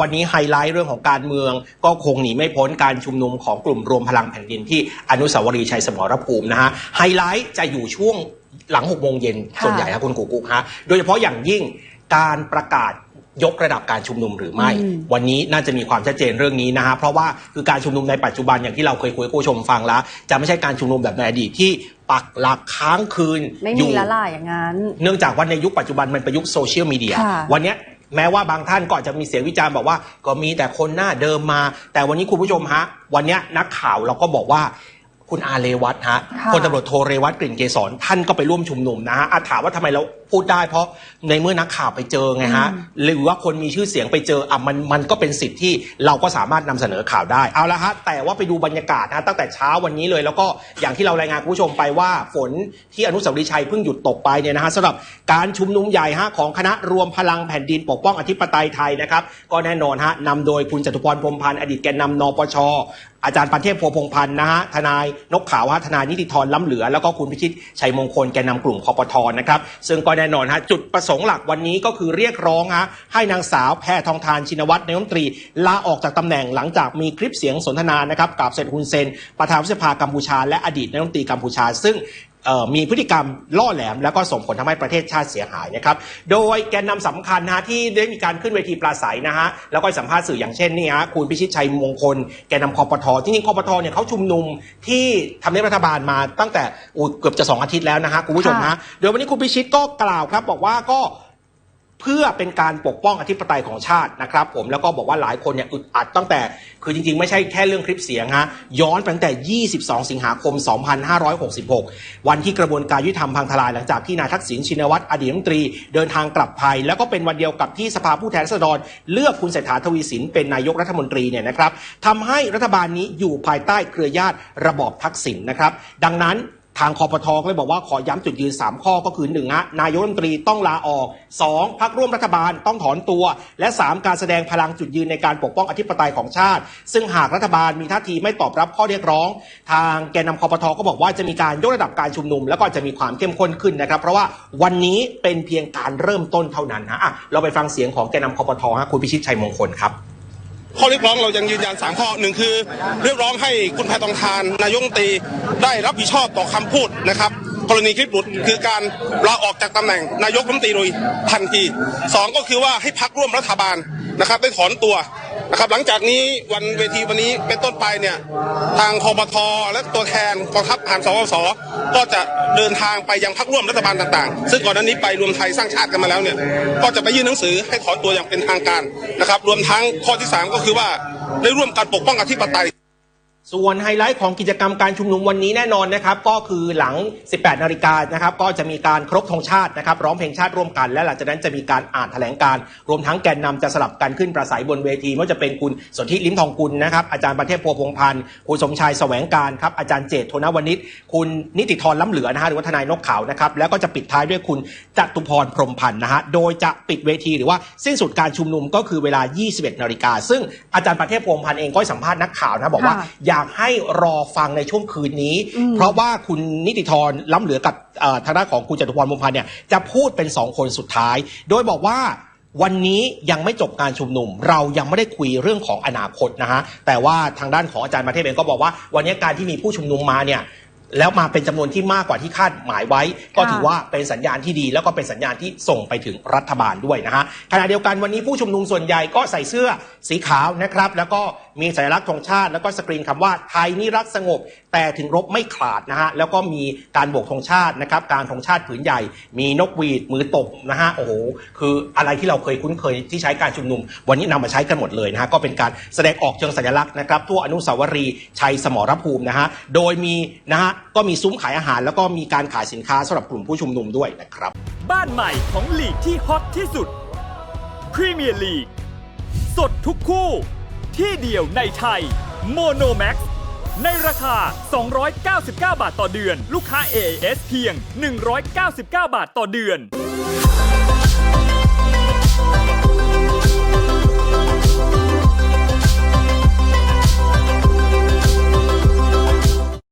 วันนี้ไฮไลท์เรื่องของการเมือง ก็คงหนีไม่พ้นการชุมนุมของกลุ่มรวมพลังแผ่นดินที่อนุสาวรีย์ชัยสมรภูมินะฮะไฮไลท์จะอยู่ช่วงหลัง6โมงเย็นค่ะส่วนใหญ่ครับคุณกูกุ๊กฮะโดยเฉพาะอย่างยิ่งการประกาศยกระดับการชุมนุมหรือไม่อืมวันนี้น่าจะมีความชัดเจนเรื่องนี้นะฮะเพราะว่าคือการชุมนุมในปัจจุบันอย่างที่เราเคยคุยให้ผู้ชมฟังแล้ว จะไม่ใช่การชุมนุมแบบในอดีตที่ปักหลักค้างคืนไม่อมียู่ละล่ะอย่างนั้น เนื่องจากว่าในยุคปัจจุบันมันเป็นยุคโซเชียลมีเดียค่ะวันเนี้ย แม้ว่าบางท่านก็อาจจะมีเสียงวิจารณ์บอกว่า ก็มีแต่คนหน้าเดิมมา แต่วันนี้คุณผู้ชมฮะ วันเนี้ยนักข่าวเราก็บอกว่าคุณอาเรวัตฮะค่ะพลตำรวจโทเรวัตกลิ่นเกษรท่านก็ไปร่วมชุมนุมนะฮะอาถามว่าทำไมเราพูดได้เพราะในเมื่อนักข่าวไปเจอไงฮะหรือว่าคนมีชื่อเสียงไปเจออะมันมันก็เป็นสิทธิ์ที่เราก็สามารถนำเสนอข่าวได้เอาละฮะแต่ว่าไปดูบรรยากาศนะฮะตั้งแต่เช้าวันนี้เลย แล้วก็อย่างที่เรารายงานคุณผู้ชมไปว่าฝนที่อนุสาวรีย์ชัยเพิ่งหยุดตกไปเนี่ยนะฮะสำหรับการชุมนุมใหญ่ฮะของคณะรวมพลังแผ่นดินปกป้องอธิปไตยไทยนะครับก็แน่นอนฮะนำโดยคุณจตุพรพรหมพันธ์อดีตแกนนำนปชอาจารย์ปันเทพโพพงพันธ์นะฮะทนายนกขาวฮะทนายนิติธรล้ำเหลือ แล้วก็คุณพิชิตชัยมงคลแกนนำกลุ่มคอปทนะครับซึ่งก็แน่นอนฮะจุดประสงค์หลักวันนี้ก็คือเรียกร้องฮะให้นางสาวแพทองทานชินวัตรนายกรัฐมนตรีลาออกจากตำแหน่งหลังจากมีคลิปเสียงสนทนานะครับกับเซนฮุนเซนประธานสภากัมพูชาและอดีตนายกรัฐมนตรีกัมพูชา ซึ่ง มีพฤติกรรมล่อแหลม แล้วก็ส่งผลทำให้ประเทศชาติเสียหายนะครับ โดยแกนนำสำคัญนะฮะที่ได้มีการขึ้นเวทีปราศัยนะฮะแล้วก็ให้สัมภาษณ์สื่ออย่างเช่นนี่ฮะคุณพิชิตชัยมงคล แกนนำคอปทจริงๆคอปทเนี่ยเขาชุมนุมที่ทำเนียบรัฐบาลมาตั้งแต่อูเกือบจะสองอาทิตย์แล้วนะฮะคุณผู้ชมฮะโดยวันนี้คุณพิชิตก็กล่าวครับบอกว่าก็ เพื่อเป็นการปกป้องอธิปไตยของชาตินะครับ ผมแล้วก็บอกว่าหลายคนเนี่ยอึดอัดตั้งแต่ คือจริงๆ ไม่ใช่แค่เรื่องคลิปเสียงฮะย้อนไปตั้งแต่ 22 สิงหาคม 2566 วันที่กระบวนการยุติธรรมพังทลาย หลังจากที่นายทักษิณชินวัตรอดีตรัฐมนตรีเดินทางกลับไทย แล้วก็เป็นวันเดียวกับที่สภาผู้แทนราษฎร เลือกคุณเศรษฐาทวีสินเป็นนายกรัฐมนตรีเนี่ยนะครับทำให้รัฐบาลนี้อยู่ภายใต้เครือญาติระบอบทักษิณนะครับดังนั้น ทางคอปทอก็เลยบอกว่าขอย้ำจุดยืน 3 ข้อก็คือ1นะนายกรัฐมนตรีต้องลาออก 2. พักร่วมรัฐบาลต้องถอนตัว และ 3 การแสดงพลังจุดยืนในการปกป้องอธิปไตยของชาติ ซึ่งหากรัฐบาลมีท่าทีไม่ตอบรับข้อเรียกร้อง ทางแกนนำคอปทอก็บอกว่าจะมีการยกระดับการชุมนุม แล้วก็จะมีความเข้มข้นขึ้นนะครับ เพราะว่าวันนี้เป็นเพียงการเริ่มต้นเท่านั้นฮะะเราไปฟังเสียงของแกนนำคอปทฮะคุณพิชิตชัยมงคลครับ ข้อเรียกร้องเรายังยืนยัน3ข้อหนึ่งคือ เรียกร้องให้คุณแพทองทาน นายกตี ได้รับผิดชอบต่อคำพูดนะครับ กรณีคลิปหลุดคือการลาออกจากตำแหน่งนายกรัฐมนตรีโดยทันทีสองก็คือว่าให้พักร่วมรัฐบาลนะครับได้ถอนตัว นะครับหลังจากนี้วันเวทีวันนี้เป็นต้นไปเนี่ยทางคอปทและตัวแทนกองทัพผ่านสวสก็จะเดินทางไปยังพักร่วมรัฐบาลต่างๆ ซึ่งก่อนหน้านี้ไปรวมไทยสร้างชาติกันมาแล้วเนี่ยก็จะไปยื่นหนังสือให้ถอนตัวอย่างเป็นทางการนะครับรวมทั้งข้อที่สามก็คือว่าได้ร่วมกันปกป้องอธิปไตย ส่วนไฮไลท์ของกิจกรรมการชุมนุมวันนี้แน่นอนนะครับ ก็คือหลัง 18 นาฬิกานะครับ ก็จะมีการครบธงชาตินะครับ ร้องเพลงชาติร่วมกัน และหลังจากนั้นจะมีการอ่านแถลงการ์รวมทั้งแกนนำจะสลับกันขึ้นประสัยบนเวทีไม่ว่าจะเป็นคุณสนธิลิ้มทองกุลนะครับ อาจารย์ประเทศโพพงพันธ์คุณสมชายแสวงการครับ อาจารย์เจตโทนวณิชคุณนิติธรล้ำเหลือนะฮะหรือว่าทนายนกขาวนะครับ แล้วก็จะปิดท้ายด้วยคุณจตุพรพรมพันธ์นะฮะ โดยจะปิดเวทีหรือว่าสิ้นสุดการชุมนุมก็คือเวลา 21 นาฬิกาซึ่งอาจารย์ประเทศพพงพันธ์เองก็สัมภาษณ์นักข่าวนะบอกว่าอยากให้รอฟังในช่วงคืนนี้อืมเพราะว่าคุณนิติธรล้ำเหลือกับเอ่อทางด้านของคุณจตุพรมุมพันธ์เนี่ยจะพูดเป็น2คนสุดท้าย โดยบอกว่าวันนี้ยังไม่จบการชุมนุม เรายังไม่ได้คุยเรื่องของอนาคตนะฮะแต่ว่าทางด้านของอาจารย์ประเทศเองก็บอกว่า วันนี้การที่มีผู้ชุมนุมมาเนี่ยแล้วมาเป็นจำนวนที่มากกว่าที่คาดหมายไว้ ก็ถือว่าเป็นสัญญาณที่ดี แล้วก็เป็นสัญญาณที่ส่งไปถึงรัฐบาลด้วยนะฮะขณะเดียวกันวันนี้ผู้ชุมนุมส่วนใหญ่ก็ใส่เสื้อสีขาวนะครับ แล้วก็ มีสัญลักษณ์ธงชาติแล้วก็สกรีนคำว่าไทยนี่รักสงบ แต่ถึงรบไม่ขาดนะฮะแล้วก็มีการโบกธงชาตินะครับการธงชาติผืนใหญ่ มีนกหวีดมือตบนะฮะโอ้โหคืออะไรที่เราเคยคุ้นเคยที่ใช้การชุมนุม วันนี้นำมาใช้กันหมดเลยนะฮะก็เป็นการแสดงออกเชิงสัญลักษณ์นะครับทั่วอนุสาวรีย์ชัยสมรภูมินะฮะโดยมีนะฮะก็มีซุ้มขายอาหาร แล้วก็มีการขายสินค้าสำหรับกลุ่มผู้ชุมนุมด้วยนะครับบ้านใหม่ของลีกที่ฮอตที่สุดพรีเมียร์ลีกสดทุกคู่ ที่เดียวในไทยโมโนแม็กในราคา 299 บาทต่อเดือน ลูกค้า AIS เพียง 199 บาทต่อเดือน